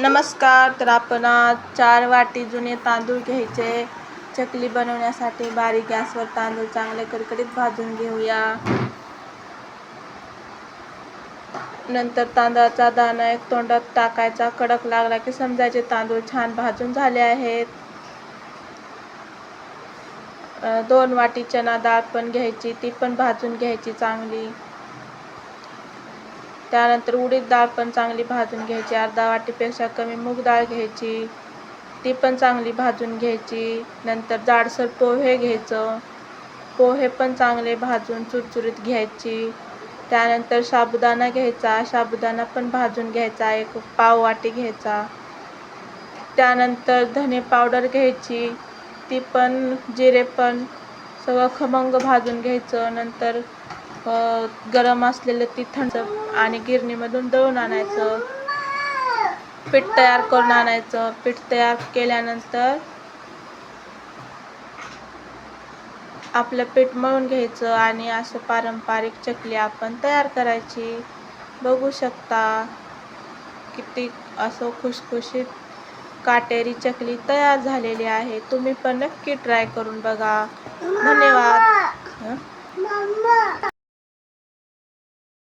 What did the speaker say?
नमस्कार तर आपण आज चार वाटी जुने तांदूळ घ्यायचे. चकली बनवण्यासाठी बारीक गॅसवर तांदूळ चांगले कडकडीत भाजून घेऊया. नंतर तांदळाचा दाणा एक तोंडात टाकायचा. कडक लागला की समजायचे तांदूळ छान भाजून झाले आहेत. दोन वाटी चना डाळ पण घ्यायची ती पण भाजून घ्यायची चांगली. त्यानंतर उडीद डाळ पण चांगली भाजून घ्यायची. अर्धा वाटीपेक्षा कमी मूग डाळ घ्यायची. ती पण चांगली भाजून घ्यायची. नंतर जाडसर पोहे घ्यायचं. पोहे पण चांगले भाजून चुरचुरीत घ्यायची. त्यानंतर साबुदाणा घ्यायचा. साबुदाणा पण भाजून घ्यायचा. एक पाव वाटी घ्यायचा. त्यानंतर धने पावडर घ्यायची. ती पण जिरे पण सगळं खमंग भाजून घ्यायचं. नंतर गरम असलेलं ती थंड आणि गिरणीमधून दळून आणायचं. पीठ तयार करून आणायचं. पीठ तयार केल्यानंतर आपलं पीठ मळून घ्यायचं आणि असं पारंपरिक चकली आपण तयार करायची. बघू शकता किती असं खुशखुशीत काटेरी चकली तयार झालेली आहे. तुम्ही पण नक्की ट्राय करून बघा. धन्यवाद.